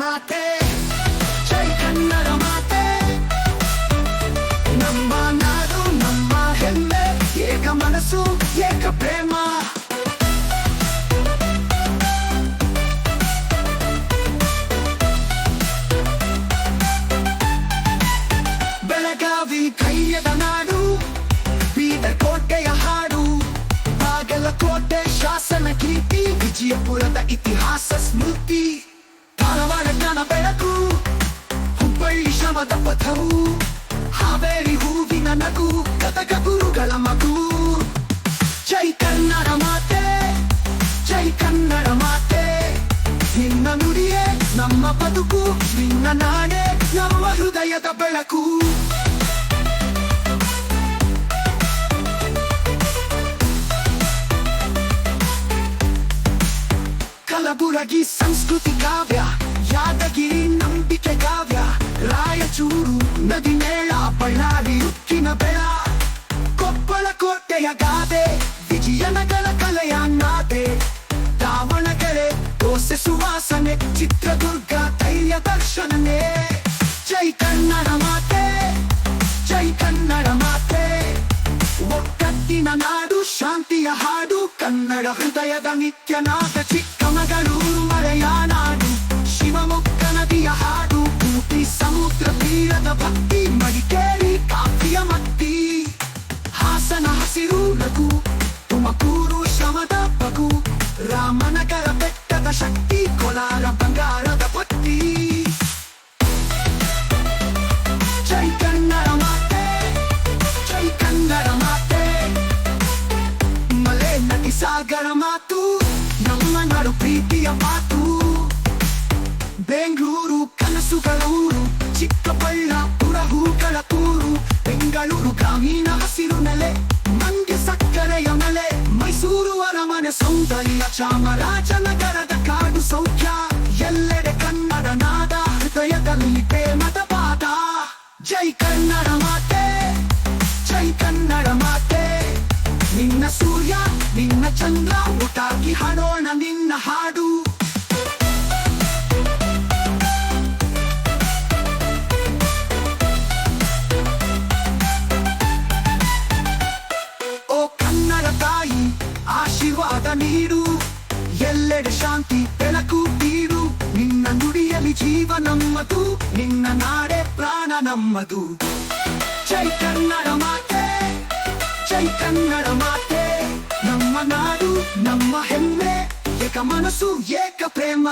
ಮಾತೆ ಜೈ ಕನ್ನಡ ಮಾತೆ ನಮ್ಮ ನಾಡು, ನಮ್ಮ ಹೆಮ್ಮೆ, ಏಕ ಮನಸ್ಸು, ಏಕ ಪ್ರೇಮ. ಬೆಳಗಾವಿ ಕೈಯದ ನಾಡು, ಬೀದರ್ ಕೋಟೆಯ ಹಾಡು. ಬಾಗಲಕೋಟೆ ಶಾಸನ ಕೀರ್ತಿ, ವಿಜಯಪುರದ ಇತಿಹಾಸ ಸ್ಮೃತಿ. ಧಾರವಾಡ ಜ್ಞಾನ ಬೆಳಕು ಹುಬ್ಬಳ್ಳಿ ಶ್ರಮದ ಪಥವು ಹಾವೇರಿ ಹೂವಿನ ನಗು ಗದಗ ಗುರುಗಳ ಮಗು ಜೈ ಕನ್ನಡ ಮಾತೆ ಜೈ ಕನ್ನಡ ಮಾತೆ ನಿನ್ನ ನುಡಿಯೇ ನಮ್ಮ ಬದುಕು ನಿನ್ನ ನಾಡೆ ನಮ್ಮ ಹೃದಯದ ಬೆಳಕು ಕಲಬುರಗಿ ಸಂಸ್ಕೃತಿ ಕಾವ್ಯ, ಯಾದಗಿರಿ ನಂಬಿಕೆ ಕಾವ್ಯ, ರಾಯಚೂರು ನದಿ ಮೇಳ, ಬಳ್ಳಾರಿ ಉಕ್ಕಿನ ಬೆಳ. ಕೊಪ್ಪಳ ಕೋಟೆಯ ಗಾದೆ, ವಿಜಯನಗರ ಕಲೆಯ ನಾದೆ. ದಾವಣಗೆರೆ ದೋಸೆ ಸುವಾಸನೆ, ಚಿತ್ರದುರ್ಗ ಧೈರ್ಯ ದರ್ಶನನೇ. ಜೈ ಕನ್ನಡ ಮಾತೆ, ಜೈ ಕನ್ನಡ ಮಾತೆ. ಒಕ್ಕತ್ತಿನ ನಾಡು ಶಾಂತಿಯ ಹಾಡು, ಕನ್ನಡ ಹೃದಯದ ನಿತ್ಯನಾಥ ಚಿಕ್ಕಮಗಳೂರು ಮರೆಯ ಶಿವಮೊಗ್ಗ ನದಿಯ ಹಾಡು ಕೂತಿ ಸಮುದ್ರ ತೀರದ ಭಕ್ತಿ, ಮಡಿಕೇರಿ ಕಾಫಿಯ ಮತ್ತಿ ಹಾಸನ ಹಸಿರು ನಗು ತುಮಕೂರು ಶ್ರಮದ ಬಗು ರಾಮನಗರ ಬೆಟ್ಟದ ಶಕ್ತಿ, ಕೋಲಾರ ಬಂಗಾರದ ಸಾಗರ ಮಾತು ನಮ್ಮ ನಾಡು ಪ್ರೀತಿಯ ಮಾತು. ಬೆಂಗಳೂರು, ಕನಸುಗಳೂರು, ಚಿಕ್ಕಬಳ್ಳಾಪುರ ಹೂಗಳ ತೂರು. ಬೆಂಗಳೂರು ಗ್ರಾಮೀಣ ಹಸಿರು ನೆಲೆ ಮಂಗೆ ಸಕ್ಕರೆಯ ಮಲೆ ಮೈಸೂರು ಅರಮನೆ ಸೌಂದರ್ಯ ಚಾಮರಾಜನಗರದ ಕಾಡು ಸೌಖ್ಯ. ಎಲ್ಲೆಡೆ ಕನ್ನಡ ನಾದ, ಹೃದಯದಲ್ಲಿ ಪ್ರೇಮದ ಪಾದ. ಜೈ ಕನ್ನಡ. ಸೂರ್ಯ, ನಿನ್ನ ಚಂದ್ರ, ಒಟ್ಟಾಗಿ ಹಾಡೋಣ ನಿನ್ನ ಹಾಡು. ಓ ಕನ್ನಡ ತಾಯಿ, ಆಶೀರ್ವಾದ ನೀಡು. ಎಲ್ಲೆಡೆ ಶಾಂತಿ ಬೆಳಕು ಬೀರು ನಿನ್ನ ನುಡಿಯಲ್ಲಿ ಜೀವ ನಮ್ಮದು, ನಿನ್ನ ನಾಡೆ ಪ್ರಾಣ ನಮ್ಮದು. ಕನ್ನಡ ಮಾತೆ ಕನ್ನಡ ಮಾತೆ. ನಾಡು ನಮ್ಮ ಹೆಮ್ಮೆ ಏಕ ಮನಸ್ಸು ಏಕ ಪ್ರೇಮ